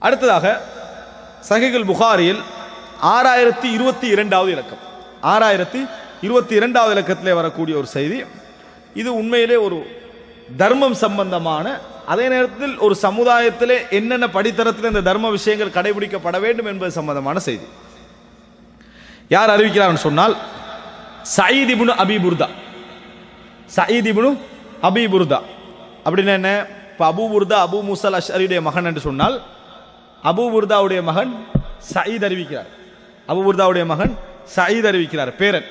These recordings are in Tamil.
அடுத்ததாக சஹிகுல் புகாரியில் ஆறாயிரத்தி இருபத்தி இரண்டாவது இலக்கம். ஆறாயிரத்தி இருபத்தி இரண்டாவது இலக்கத்திலே வரக்கூடிய ஒரு செய்தி. இது உண்மையிலே ஒரு தர்மம் சம்பந்தமான அதே நேரத்தில் ஒரு சமுதாயத்திலே என்னென்ன படித்தரத்தில் இந்த தர்ம விஷயங்கள் கடைபிடிக்கப்பட வேண்டும் என்பது சம்பந்தமான செய்தி. யார் அறிவிக்கிறார்னு சொன்னால் சயீத் இப்னு அபி புர்தா. சயீத் இப்னு அபி புர்தா. என்ன? இப்போ அபு புர்தா அபு முசல் அஷ்அரியுடைய மகன் என்று சொன்னால் அபு உர்தாவுடைய மகன் சயீத் அறிவிக்கிறார். அபு உர்தாவுடைய மகன் சயீத் அறிவிக்கிறார் பேரன்.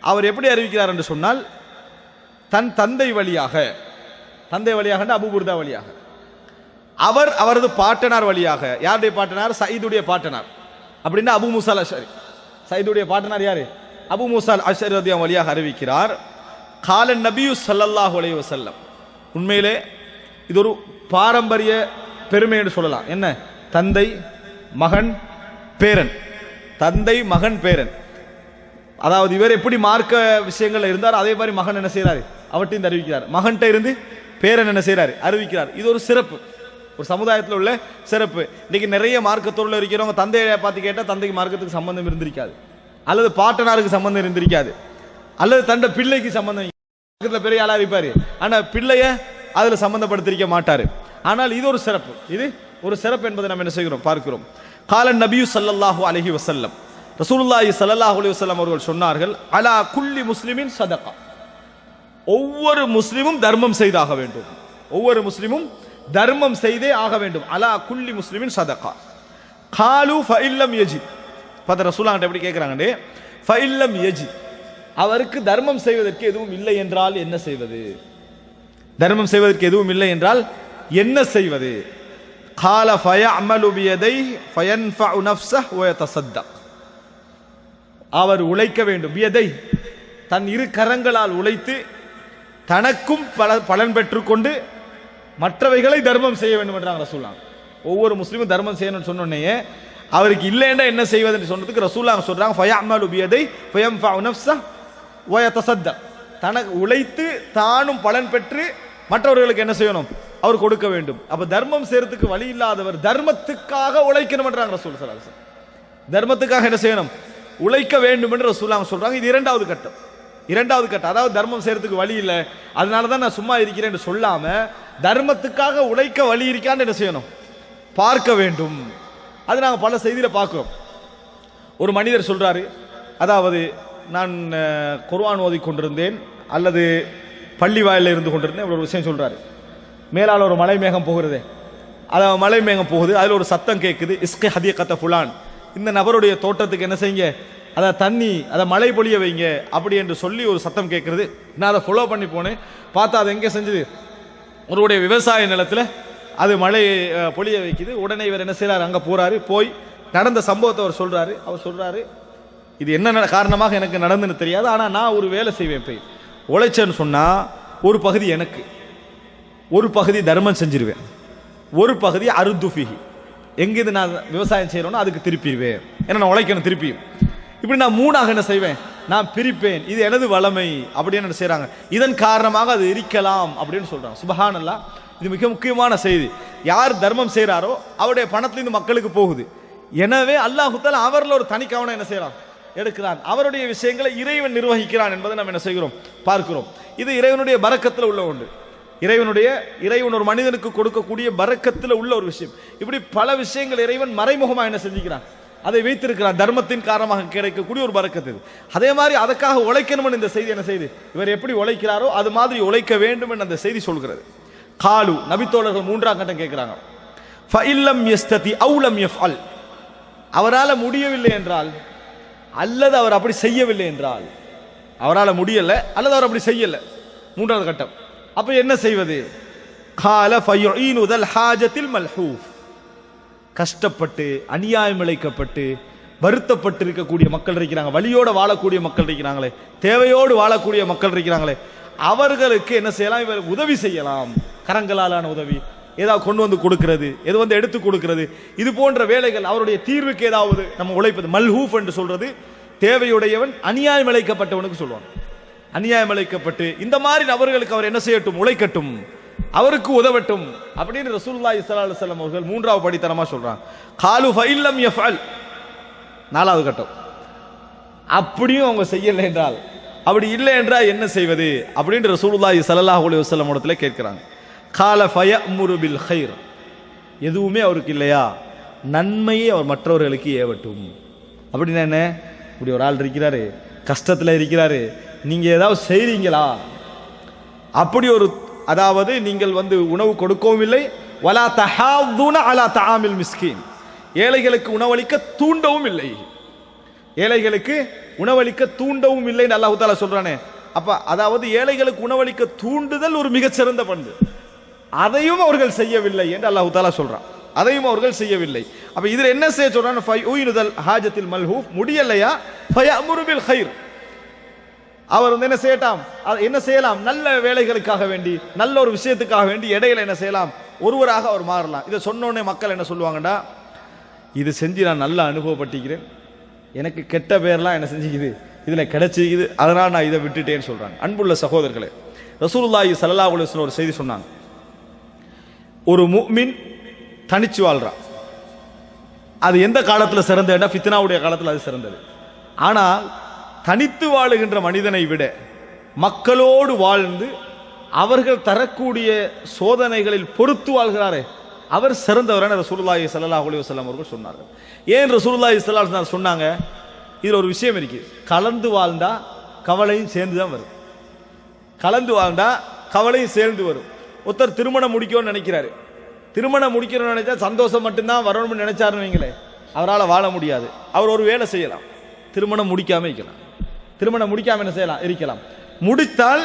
அவர் எப்படி அறிவிக்கிறார் என்று சொன்னால் தன் தந்தை வழியாக தந்தை வழியாக அபு உர்தா வழியாக. அவர் அவரது பாட்டனார் வழியாக யாருடைய பாட்டனார்? சயீதுடைய பாட்டனார். அப்படின்னா அபு முசால் அஷரி சயீதுடைய பாட்டனார் யாரு? அபு முசால் அஷரி வழியாக அறிவிக்கிறார் காலன் நபியு ஸல்லல்லாஹு அலைஹி வசல்லம் உண்மையிலே இது ஒரு பாரம்பரிய பெருமை என்று சொல்லலாம். என்ன? தந்தை மகன் பேரன். தந்தை மகன் பேரன். அதாவது இவர் எப்படி மார்க்க விஷயங்கள்ல இருந்தார் அதே மாதிரி மகன் என்ன செய்றாரு? அவர்கிட்ட அறிவிக்கிறார். மகன்கிட்ட இருந்து பேரன் என்ன செய்றாரு? அறிவிக்கிறார். இது ஒரு சிறப்பு. ஒரு சமுதாயத்தில் உள்ள சிறப்பு. இன்னைக்கு நிறைய மார்க்கத்தோடு இருக்கிறவங்க தந்தையை பார்த்து கேட்டால் தந்தைக்கு மார்க்கத்துக்கு சம்பந்தம் இருந்திருக்காது. அல்லது பாட்டனாருக்கு சம்பந்தம் இருந்திருக்காது. அல்லது தண்ட பிள்ளைக்கு சம்பந்தம் பக்கத்தில் பெரிய ஆளாக இருப்பார். ஆனால் பிள்ளைய அதில் சம்மந்தப்படுத்திருக்க மாட்டார். ஆனால் இது ஒரு சிறப்பு. இது ஒரு சிறப்பு என்பதை நாம் என்ன செய்கிறோம்? பார்க்கிறோம். காலன் நபியு சல்லல்லாஹு அலஹி வசல்லம் ரசூலுல்லாஹி ஸல்லல்லாஹு அலி வசல்லம் அவர்கள் சொன்னார்கள் அலா குல்லி முஸ்லிமின் சதகா. ஒவ்வொரு முஸ்லிமும் தர்மம் செய்தாக வேண்டும். ஒவ்வொரு முஸ்லிமும் தர்மம் செய்தே ஆக வேண்டும். அலா குல்லி முஸ்லிமின் சதகா. காலு ஃபைல்லம் யஜி பார்த்த ரசூலாங்கிட்ட எப்படி கேட்குறாங்கண்டே ஃபைல்லம் யஜி அவருக்கு தர்மம் செய்வதற்கு எதுவும் இல்லை என்றால் என்ன செய்வது? தர்மம் செய்வதற்கு எதுவும் இல்லை என்றால் என்ன செய்வது? கால ஃபய அமலுபியதை ஃபயன்ஃபஉ அவர் உழைக்க வேண்டும். வியதை தன் இரு கரங்களால் உழைத்து தனக்கும் பல பலன் பெற்றுக்கொண்டு மற்றவைகளை தர்மம் செய்ய வேண்டும் என்றாங்க ரசூலாம் ஒவ்வொரு முஸ்லீமும் தர்மம் செய்யணும்னு சொன்னோடனே அவருக்கு இல்லைன்னா என்ன செய்வதுன்னு சொன்னதுக்கு ரசூலாம் சொல்றாங்க ஃபயஅமலு பியதை ஃபயன்ஃபஉ நஃப்ஸஹ் வ யதஸத்தக் தனக்கு உழைத்து தானும் பலன் பெற்று மற்றவர்களுக்கு என்ன செய்யணும்? அவர் கொடுக்க வேண்டும். அப்ப தர்மம் செய்யறதுக்கு வழி இல்லாதவர் தர்மத்துக்காக உழைக்கணும் ரசூல் தர்மத்துக்காக என்ன செய்யணும்? உழைக்க வேண்டும் என்று ரசூலாங்க சொல்றாங்க. இது இரண்டாவது கட்டம். இரண்டாவது கட்டம். அதாவது தர்மம் செய்யறதுக்கு வழி இல்லை. அதனால தான் நான் சும்மா இருக்கிறேன்னு சொல்லாம தர்மத்துக்காக உழைக்க வழி இருக்கான்னு என்ன செய்யணும்? பார்க்க வேண்டும். அது நாங்கள் பல செய்தியில பார்க்கிறோம். ஒரு மனிதர் சொல்றாரு அதாவது நான் குர்வான் ஓதி கொண்டிருந்தேன் அல்லது பள்ளி வாயில இருந்து கொண்டிருந்தேன். இப்படி விஷயம் சொல்றாரு. மேலால் ஒரு மலை மேகம் போகிறது. அதை மலை மேகம் போகுது அதில் ஒரு சத்தம் கேட்குது இஸ்கே ஹதியக்கத்த ஃபுலான். இந்த நபருடைய தோட்டத்துக்கு என்ன செய்யுங்க? அதை தண்ணி அதை மழை பொழிய வைங்க அப்படி என்று சொல்லி ஒரு சத்தம் கேட்குறது நான் அதை ஃபாலோ பண்ணி போனேன். பார்த்தா அது எங்கே செஞ்சது? ஒருவருடைய விவசாய நிலத்தில் அது மழை பொழிய வைக்குது. உடனே இவர் என்ன செய்கிறார் அங்கே போகிறாரு போய் நடந்த சம்பவத்தை அவர் சொல்கிறாரு அவர் சொல்கிறாரு இது என்ன காரணமாக எனக்கு நடந்துன்னு தெரியாது. ஆனால் நான் ஒரு வேலை செய்வேன் போய் உழைச்சேன்னு சொன்னால் ஒரு பகுதி எனக்கு. ஒரு பகுதி தர்மம் செஞ்சிருவேன். ஒரு பகுதி அருத்துஃபிஹி எங்கேருந்து நான் விவசாயம் செய்கிறோனோ அதுக்கு திருப்பிடுவேன். ஏன்னா நான் உழைக்கணும் திருப்பியும். இப்படி நான் மூணாக என்ன செய்வேன்? நான் பிரிப்பேன். இது எனது வளமை அப்படின்னு என்ன செய்கிறாங்க இதன் காரணமாக அது இருக்கலாம் அப்படின்னு சொல்கிறாங்க சுபஹானல்லா இது மிக முக்கியமான செய்தி. யார் தர்மம் செய்கிறாரோ அவருடைய பணத்திலிருந்து மக்களுக்கு போகுது. எனவே அல்லாஹுத்தால் அவரில் ஒரு தனி கவனம் என்ன செய்கிறான் எடுக்கிறான். அவருடைய விஷயங்களை இறைவன் நிர்வகிக்கிறான் என்பதை நம்ம என்ன செய்கிறோம்? பார்க்கிறோம். இது இறைவனுடைய பறக்கத்தில் உள்ள ஒன்று. இறைவனுடைய இறைவன் ஒரு மனிதனுக்கு கொடுக்கக்கூடிய பறக்கத்தில் உள்ள ஒரு விஷயம். இப்படி பல விஷயங்கள் இறைவன் மறைமுகமாக என்ன செஞ்சுக்கிறான்? அதை வைத்திருக்கிறான். தர்மத்தின் காரணமாக கிடைக்கக்கூடிய ஒரு பறக்கத்து இது. அதே மாதிரி அதற்காக உழைக்கணும்னு இந்த செய்தி என்ன செய்து? இவர் எப்படி உழைக்கிறாரோ அது மாதிரி உழைக்க வேண்டும் என்று அந்த செய்தி சொல்கிறது. காலு நபித்தோழர்கள் மூன்றாம் கட்டம் கேட்குறாங்க. ஃபஇல்லம் யஸ்ததி அவுலம் யஃப்அல் அவரால் முடியவில்லை என்றால் அல்லது அவர் அப்படி செய்யவில்லை என்றால் அவரால் முடியலை அல்லது அவர் அப்படி செய்யலை. மூன்றாவது கட்டம். அப்ப என்ன செய்வது? கால ஃபயுஈனுதல் ஹாஜத்தில் மல்ஹூஃப் கஷ்டப்பட்டு அநியாயம் இழைக்கப்பட்டு வருத்தப்பட்டு இருக்கக்கூடிய மக்கள் இருக்கிறாங்க. வழியோடு வாழக்கூடிய மக்கள் இருக்கிறாங்களே. தேவையோடு வாழக்கூடிய மக்கள் இருக்கிறாங்களே. அவர்களுக்கு என்ன செய்யலாம்? இவர் உதவி செய்யலாம். கரங்களாலான உதவி. ஏதாவது கொண்டு வந்து கொடுக்கிறது. எது வந்து எடுத்து கொடுக்கிறது. இது போன்ற வேலைகள் அவருடைய தீர்வுக்கு ஏதாவது நம்ம உழைப்பது. மல்ஹூஃப் என்று சொல்றது. தேவையுடையவன் அநியாயம் இழைக்கப்பட்டவனுக்கு சொல்லுவான் அநியாயம் அழைக்கப்பட்டு இந்த மாதிரி நபர்களுக்கு அவர் என்ன செய்யட்டும்? உழைக்கட்டும். அவருக்கு உதவட்டும். அப்படின்னு ரசூல்லா இஸ்லா அலுவலம் அவர்கள் மூன்றாவது படித்தனமாக சொல்கிறாங்க காலு ஃபைல்லம் எஃபல் நாலாவது கட்டம். அப்படியும் அவங்க செய்யலை என்றால் அப்படி இல்லை என்றால் என்ன செய்வது? அப்படின்னு ரசூலுல்லாஹி சல்லாஹ் அலி வஸல்லம் இடத்துல கேட்குறாங்க. கால ஃபய முருபில் ஹைர் எதுவுமே அவருக்கு இல்லையா? நன்மையை அவர் மற்றவர்களுக்கு ஏவட்டும். அப்படின்னா என்ன? இப்படி ஒரு ஆள் இருக்கிறாரு. கஷ்டத்தில் இருக்கிறாரு. நீங்கள் ஏதாவது செய்கிறீங்களா அப்படி ஒரு அதாவது நீங்கள் வந்து உணவு கொடுக்கவும் இல்லை. வலா தஹாதுன அலா தஹாமில் மிஸ்கின். ஏழைகளுக்கு உணவளிக்க தூண்டவும் இல்லை. ஏழைகளுக்கு உணவளிக்க தூண்டவும் இல்லைன்னு அல்லாஹ் தாலா சொல்றானே. அப்ப அதாவது ஏழைகளுக்கு உணவளிக்க தூண்டுதல் ஒரு மிகச்சிறந்த பண்பு. அதையும் அவர்கள் செய்யவில்லை என்று அல்லாஹ் தாலா சொல்றான். அதையும் அவர்கள் செய்யவில்லை. அப்ப இதுல என்ன செய்ய சொல்றான் ஃபயுனுதல் ஹாஜத்தில் மல்ஹூப். முடியலையா? ஃபயமுரு அமுருபில் ஹைர் அவர் வந்து என்ன செய்யட்டாம்? என்ன செய்யலாம்? நல்ல வேலைகளுக்காக வேண்டி நல்ல ஒரு விஷயத்துக்காக வேண்டி இடையில என்ன செய்யலாம்? ஒருவராக அவர் மாறலாம். இதை சொன்னோடனே மக்கள் என்ன சொல்லுவாங்கடா? இது செஞ்சு நான் நல்லா அனுபவப்பட்டிக்கிறேன் எனக்கு கெட்ட பேர்லாம் என்ன செஞ்சுக்குது. இதில் கிடைச்சிக்குது அதனால் நான் இதை விட்டுட்டேன்னு சொல்கிறாங்க அன்புள்ள சகோதரர்களே ரசூலுல்லாஹி சல்லா அலைஹி ஒரு செய்தி சொன்னாங்க. ஒரு முஃமின் தனிச்சு வாழ்றான் அது எந்த காலத்தில் சிறந்ததுன்னா ஃபித்னாவுடைய காலத்தில் அது சிறந்தது. ஆனால் தனித்து வாழுகின்ற மனிதனை விட மக்களோடு வாழ்ந்து அவர்கள் தரக்கூடிய சோதனைகளில் பொறுத்து வாழ்கிறாரே. அவர் சிறந்தவரான என ரசூலுல்லாஹி ஸல்லல்லாஹு அலைஹி வஸல்லம் அவர்கள் சொன்னார்கள். ஏன் ரசூலுல்லாஹி சல்லா சொன்னாங்க? இதில் ஒரு விஷயம் இருக்குது கலந்து வாழ்ந்தா கவலையும் சேர்ந்து தான் வரும். கலந்து வாழ்ந்தா கவலையும் சேர்ந்து வரும். ஒருத்தர் திருமணம் முடிக்கணும்னு நினைக்கிறாரு. திருமணம் முடிக்கணும்னு நினைச்சா சந்தோஷம் மட்டும்தான் வரணும்னு நினைச்சாருன்னு வைங்களே அவரால் வாழ முடியாது. அவர் ஒரு வேலை செய்யலாம். திருமணம் முடிக்காம இருக்கலாம். திருமணம் முடிக்காம என்ன செய்யலாம்? இருக்கலாம். முடித்தால்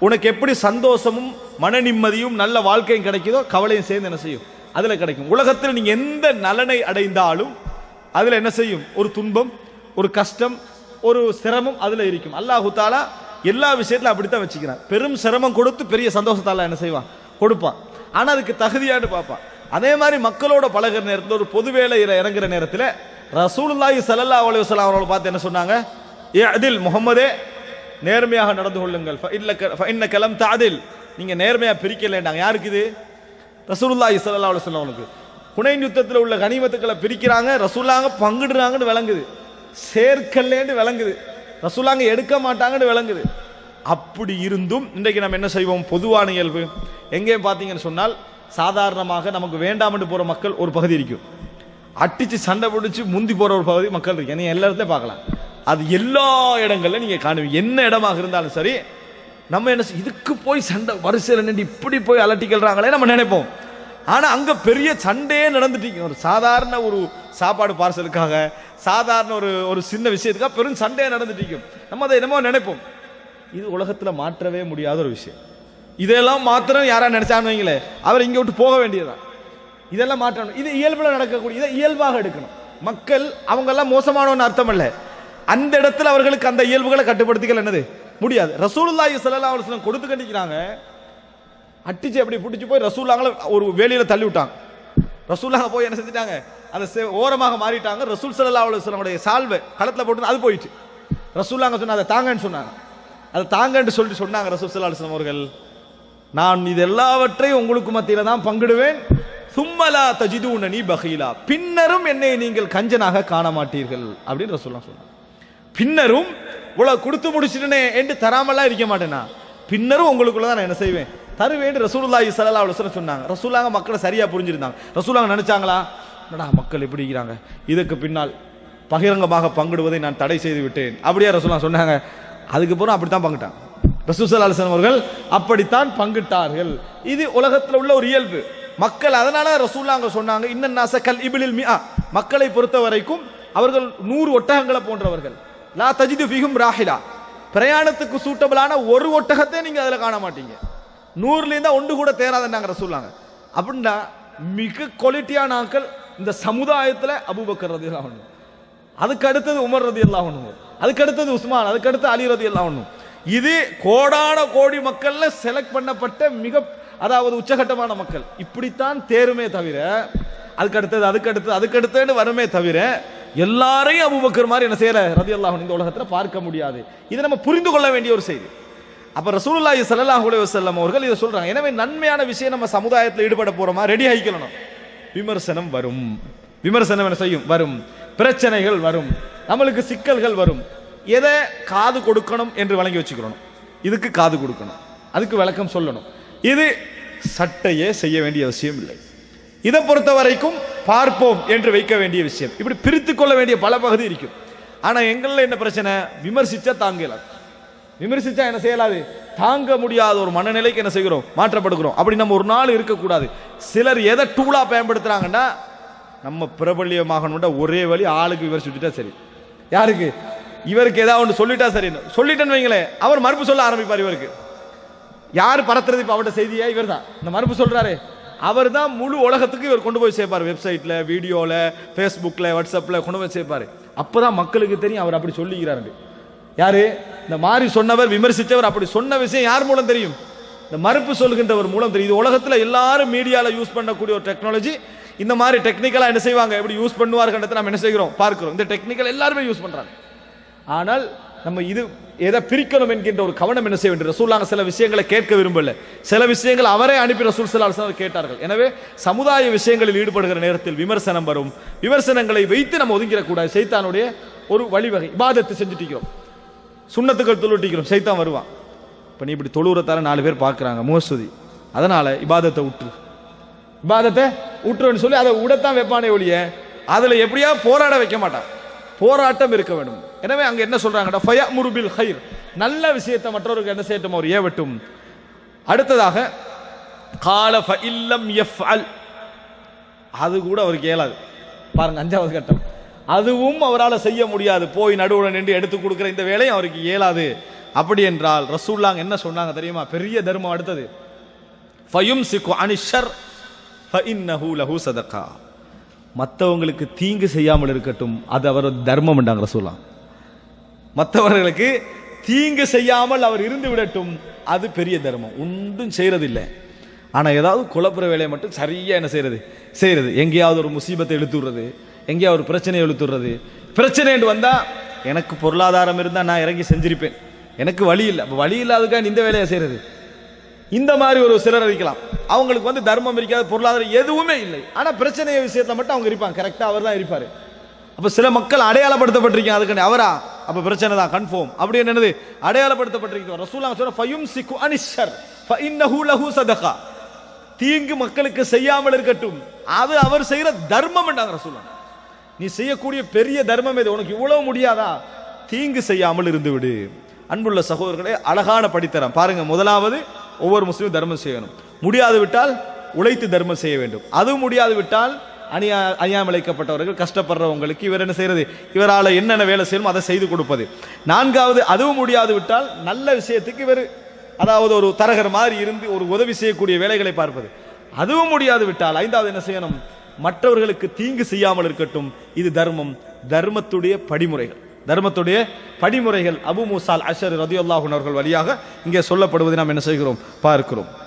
உனக்கு எப்படி சந்தோஷமும் மன நிம்மதியும் நல்ல வாழ்க்கையும் கிடைக்குதோ கவலையும் சேர்ந்து என்ன செய்யும்? அதில் கிடைக்கும். உலகத்தில் நீங்கள் எந்த நலனை அடைந்தாலும் அதில் என்ன செய்யும்? ஒரு துன்பம் ஒரு கஷ்டம் ஒரு சிரமம் அதில் இருக்கும். அல்லாஹு தாலா எல்லா விஷயத்திலும் அப்படித்தான் வச்சுக்கிறான். பெரும் சிரமம் கொடுத்து பெரிய சந்தோஷத்தால என்ன செய்வான்? கொடுப்பான். ஆனால் அதுக்கு தகுதியான்னு பார்ப்பான். அதே மாதிரி மக்களோட பழகுற நேரத்தில் ஒரு பொது வேலையில் இறங்குற நேரத்தில் ரசூலுல்லாஹி ஸல்லல்லாஹு அலி வஸல்லம் அவர்களை பார்த்து என்ன சொன்னாங்க? ஏ அதில் முகம்மதே நேர்மையாக நடந்து கொள்ளுங்கள். க- இன்ன கிளம் தாதில் நீங்கள் நேர்மையாக பிரிக்கலைண்டாங்க யாருக்கு இது? ரசூலுல்லாஹி ஸல்லல்லாஹு அலி வஸல்லம் அவனுக்கு. புனைன் யுத்தத்தில் உள்ள கனிமத்துக்களை பிரிக்கிறாங்க ரசூலாங்க பங்கிடுறாங்கன்னு விளங்குது. சேர்க்கலேன்னு விளங்குது. ரசூலாங்க எடுக்க மாட்டாங்கன்னு விளங்குது. அப்படி இருந்தும் இன்றைக்கு நம்ம என்ன செய்வோம்? பொதுவான இயல்பு. எங்கேயும் பார்த்தீங்கன்னு சொன்னால் சாதாரணமாக நமக்கு வேண்டாம்னு போகிற மக்கள் ஒரு பகுதி இருக்கும். அட்டிச்சு சண்டை பிடிச்சி முந்தி போகிற ஒரு பகுதி மக்கள் இருக்கு நீங்கள் எல்லா இடத்துலயும் பார்க்கலாம். அது எல்லா இடங்களில் நீங்கள் காணுவீங்க. என்ன இடமாக இருந்தாலும் சரி நம்ம என்ன இதுக்கு போய் சண்டை வரிசையில் நின்று இப்படி போய் அலட்டிக்கல்றாங்களே நம்ம நினைப்போம். ஆனால் அங்கே பெரிய சண்டையே நடந்துட்டீங்க. ஒரு சாதாரண ஒரு சாப்பாடு பார்சலுக்காக சாதாரண ஒரு ஒரு சின்ன விஷயத்துக்காக பெரும் சண்டையே நடந்துட்டீங்க. இருக்கும் நம்ம அதை என்னமோ நினைப்போம். இது உலகத்தில் மாற்றவே முடியாத ஒரு விஷயம். இதெல்லாம் மாத்திரம் யாராவது நினச்சான்னு வைங்களேன் அவர் இங்கே விட்டு போக வேண்டியதுதான். இதெல்லாம் மாற்றணும். இது இயல்பில் நடக்கக்கூடிய இதை இயல்பாக எடுக்கணும். மக்கள் அவங்கெல்லாம் மோசமானவன்னு அர்த்தம் இல்லை அந்த இடத்துல அவர்களுக்கு அந்த இயல்புகளை கட்டுப்படுத்திக்கல என்னது? முடியாது. ரசூலுல்லாஹி ஸல்லல்லாஹு அலைஹி கொடுத்து கண்டிக்கிறாங்க. அட்டிச்சு அப்படி பிடிச்சி போய் ரசூல்லாங்கள ஒரு வேலையில் தள்ளி விட்டாங்க. ரசூல்லாங்க போய் என்ன செஞ்சுட்டாங்க? அதை செ- ஓரமாக மாறிட்டாங்க. ரசூல் ஸல்லல்லாஹு அலைஹி வஸல்லமுடைய சால்வை களத்தில் போட்டு அது போயிடுச்சு. ரசூல்லாங்க சொன்னா அதை தாங்கன்னு சொன்னாங்க. அதை தாங்கன்னு சொல்லிட்டு சொன்னாங்க ரசூல் ஸல்லல்லாஹு அவர்கள். நான் இது எல்லாவற்றையும் உங்களுக்கு மத்தியில தான் பங்கிடுவேன். சும்மலா தஜிதூன நீ பகீலா. பின்னரும் என்னை நீங்கள் கஞ்சனாக காண மாட்டீர்கள் அப்படின்னு ரசூல்லா சொன்னாங்க. பின்னரும் இவ்வளவு கொடுத்து முடிச்சிட்டனே என்று தராமலாம் இருக்க மாட்டேனா பின்னரும் உங்களுக்குள்ள தான் நான் என்ன செய்வேன்? தருவேன் ரசூலுல்லாஹி இசலா அலைஹி சொன்னாங்க. ரசூலாங்க மக்களை சரியா புரிஞ்சிருந்தாங்க. ரசூலாங்க நினைச்சாங்களா? என்னடா மக்கள் எப்படி இருக்கிறாங்க? இதுக்கு பின்னால் பகிரங்கமாக பங்கிடுவதை நான் தடை செய்து விட்டேன். அப்படியே ரசூலா சொன்னாங்க. அதுக்கப்புறம் அப்படித்தான் பங்கிட்டான். ரசூல் ஸல்லல்லாஹு அவர்கள் அப்படித்தான் பங்கிட்டார்கள். இது உலகத்தில் உள்ள ஒரு இயல்பு. மக்கள் அதனால ரசூல்லாங்க சொன்னாங்க இன்னன் நாச கல் இபிலில் மியா மக்களை பொறுத்த வரைக்கும் அவர்கள் நூறு ஒட்டகங்களை போன்றவர்கள். லா தஜிது ஃபிகும் ராஹிலா. பிரயாணத்துக்கு சூட்டபிளான ஒரு ஒட்டகத்தை நீங்கள் அதில் காண மாட்டீங்க. நூறுலேருந்தா ஒன்று கூட தேராதுன்னாங்க ரசூல்லாங்க அப்படின்னா மிக குவாலிட்டியான ஆட்கள் இந்த சமுதாயத்தில் அபூபக்கர் ரதி ஒன்று அதுக்கு அடுத்தது உமர் ரதி எல்லாம் ஒன்று அதுக்கு அடுத்தது உஸ்மான் அதுக்கு அடுத்து அலி ரதி எல்லாம் ஒன்றும் இது கோடான கோடி மக்கள்ல செலக்ட் பண்ணப்பட்ட மிக அதாவது உச்சகட்டமான மக்கள். இப்படித்தான் தேருமே தவிர அதுக்கு அடுத்தது அதுக்கு அடுத்தது அதுக்கு அடுத்ததுன்னு வருமே தவிர எல்லாரையும் அபுபக்கர் மாதிரி என்ன செய்யல? ரதி அல்லாஹ் இந்த உலகத்தில் பார்க்க முடியாது. இதை நம்ம புரிந்து கொள்ள வேண்டிய ஒரு செய்தி. அப்ப ரசூலுல்லாஹி ஸல்லல்லாஹு அலைஹி அவர்கள் இதை சொல்றாங்க. எனவே நன்மையான விஷயம் நம்ம சமுதாயத்தில் ஈடுபட போறோமா? ரெடி ஆகிக்கணும் விமர்சனம் வரும். விமர்சனம் என்ன செய்யும்? வரும். பிரச்சனைகள் வரும். நம்மளுக்கு சிக்கல்கள் வரும். எதை காது கொடுக்கணும் என்று வழங்கி வச்சுக்கணும் இதுக்கு காது கொடுக்கணும். அதுக்கு விளக்கம் சொல்லணும். இது சட்டையே செய்ய வேண்டிய அவசியம் இல்லை. இதை பொறுத்த வரைக்கும் பார்ப்போம் என்று வைக்க வேண்டிய விஷயம். இப்படி பிரித்து கொள்ள வேண்டிய பல பகுதி இருக்கும். ஆனால் எங்களில் என்ன பிரச்சனை? விமர்சித்தா தாங்கலாம் விமர்சித்தா என்ன செய்யலாது? தாங்க முடியாத ஒரு மனநிலைக்கு என்ன செய்கிறோம்? மாற்றப்படுகிறோம். அப்படி நம்ம ஒரு நாள் இருக்கக்கூடாது. சிலர் எதை டூலாக பயன்படுத்துறாங்கன்னா நம்ம பிரபல்யமாகணும்னா ஒரே வழி ஆளுக்கு விமர்சிச்சுட்டா சரி. யாருக்கு? இவருக்கு ஏதாவது ஒன்று சொல்லிட்டா சரி. சொல்லிட்டேன்னு வைங்களேன் அவர் மறுப்பு சொல்ல ஆரம்பிப்பார் இவருக்கு. யார் பரத்துறது இப்போ அவட்ட செய்தியா இவர் தான் இந்த மறுப்பு சொல்கிறாரு அவர் தான் முழு உலகத்துக்கு இவர் கொண்டு போய் சேர்ப்பார். வெப்சைட்டில் வீடியோவில் ஃபேஸ்புக்கில் வாட்ஸ்அப்பில் கொண்டு போய் சேர்ப்பாரு. அப்பதான் மக்களுக்கு தெரியும் அவர் அப்படி சொல்லிக்கிறாரு யார்? இந்த மாதிரி சொன்னவர் விமர்சித்தவர் அப்படி சொன்ன விஷயம் யார் மூலம் தெரியும்? இந்த மறுப்பு சொல்கின்றவர் மூலம் தெரியும். இது உலகத்தில் எல்லாரும் மீடியாவில் யூஸ் பண்ணக்கூடிய ஒரு டெக்னாலஜி இந்த மாதிரி டெக்னிக்கலாக என்ன செய்வாங்க? எப்படி யூஸ் பண்ணுவார்கள் நம்ம என்ன செய்கிறோம்? பார்க்கிறோம். இந்த டெக்னிக்கல் எல்லாருமே யூஸ் பண்ணுறாங்க ஆனால் நம்ம இது எதை பிரிக்கணும் என்கின்ற ஒரு கவனம் என்ன செய்ய வேண்டும்? ரசூலாங்க சில விஷயங்களை கேட்க விரும்பல. சில விஷயங்கள் அவரே அனுப்பி ரசூல் சல்லா கேட்டார்கள். எனவே சமுதாய விஷயங்களில் ஈடுபடுகிற நேரத்தில் விமர்சனம் வரும். விமர்சனங்களை வைத்து நம்ம ஒதுங்கிடக்கூடாது. சைத்தானுடைய ஒரு வழிவகை. இபாதத்தை செஞ்சுட்டிக்கிறோம். சுண்ணத்துக்கள் தொழுட்டிக்கிறோம் சைத்தான் வருவான். இப்போ நீ இப்படி தொழுவுறத்தால நாலு பேர் பார்க்குறாங்க. முகஸ்துதி. அதனால் இபாதத்தை விட்டுரு இபாதத்தை விட்டுருன்னு சொல்லி அதை விடத்தான் வைப்பானே ஒழிய அதில் எப்படியா போராட வைக்க மாட்டான். போராட்டம் இருக்க வேண்டும். எனவே அங்கே என்ன சொல்கிறாங்கடா ஃபயா முருபில் ஹைர் நல்ல விஷயத்தை மற்றவருக்கு என்ன செய்யட்டும்? அவர் ஏவட்டும். அடுத்ததாக கால இல்லம் எஃப் அல் அது கூட அவருக்கு இயலாது. பாருங்க அஞ்சாவது கட்டம். அதுவும் அவரால் செய்ய முடியாது. போய் நடுவில் நின்று எடுத்து கொடுக்குற இந்த வேலையும் அவருக்கு இயலாது. அப்படி என்றால் ரசூல்லாங்க என்ன சொன்னாங்க தெரியுமா? பெரிய தர்மம் அடுத்தது. ஃபயும் சிக்கு அனிஷர் லஹு சதக்கா மற்றவங்களுக்கு தீங்கு செய்யாமல் இருக்கட்டும் அது அவர் தர்மம் என்றாங்க சொல்லலாம் மற்றவர்களுக்கு தீங்கு செய்யாமல் அவர் இருந்து விடட்டும் அது பெரிய தர்மம். ஒன்றும் செய்யறதில்லை ஆனால் ஏதாவது குழப்புற வேலையை மட்டும் சரியாக என்ன செய்யறது செய்யறது எங்கேயாவது ஒரு முசீபத்தை இழுத்துடுறது எங்கேயாவது ஒரு பிரச்சனையை எழுத்துடுறது பிரச்சனைன்னு வந்தால் எனக்கு பொருளாதாரம் இருந்தால் நான் இறங்கி செஞ்சிருப்பேன். எனக்கு வழி இல்லை. அப்போ வழி இல்லாததுக்காக இந்த வேலையை செய்கிறது இந்த மாதிரி ஒரு சிலர் இருக்கலாம். அவங்களுக்கு வந்து தர்மம் இருக்காது பொருளாதாரம் எதுவுமே இல்லை. ஆனால் பிரச்சனைய விஷயத்தில் மட்டும் அவங்க இருப்பாங்க. கரெக்டாக அவர் தான் இருப்பார். அப்போ சில மக்கள் அடையாளப்படுத்தப்பட்டிருக்கீங்க. அதுக்கு அவரா? அப்போ பிரச்சனை தான் கன்ஃபார்ம் அப்படி என்னது? அடையாளப்படுத்தப்பட்டிருக்கோம் ரசூலா சொல்ற ஃபயும் சிக்கு அனிஷர் ஃபஇன்னஹு லஹு சதகா. தீங்கு மக்களுக்கு செய்யாமல் இருக்கட்டும். அது அவர் செய்கிற தர்மம் என்றாங்க ரசூலா நீ செய்யக்கூடிய பெரிய தர்மம் இது உனக்கு இவ்வளவு முடியாதா? தீங்கு செய்யாமல் இருந்து விடு. அன்புள்ள சகோதரர்களே அழகான படித்தரம். பாருங்க முதலாவது ஒவ்வொரு முஸ்லீமும் தர்மம் செய்யணும். முடியாது விட்டால் உழைத்து தர்மம் செய்ய வேண்டும். அது முடியாது விட்டால் அணியா அணியாமலைக்கப்பட்டவர்கள் கஷ்டப்படுறவங்களுக்கு இவர் என்ன செய்யறது? இவரால் என்னென்ன வேலை செய்யணும் அதை செய்து கொடுப்பது. நான்காவது அதுவும் முடியாது விட்டால் நல்ல விஷயத்துக்கு இவர் அதாவது ஒரு தரகர் மாதிரி இருந்து ஒரு உதவி செய்யக்கூடிய வேலைகளை பார்ப்பது. அதுவும் முடியாது விட்டால் ஐந்தாவது என்ன செய்யணும்? மற்றவர்களுக்கு தீங்கு செய்யாமல் இருக்கட்டும். இது தர்மம். தர்மத்துடைய படிமுறைகள். தர்மத்துடைய படிமுறைகள் அபு மூசால் அஷர் ரதியுல்லாஹுன் அவர்கள் வழியாக இங்கே சொல்லப்படுவதை நாம் என்ன செய்கிறோம்? பார்க்கிறோம்.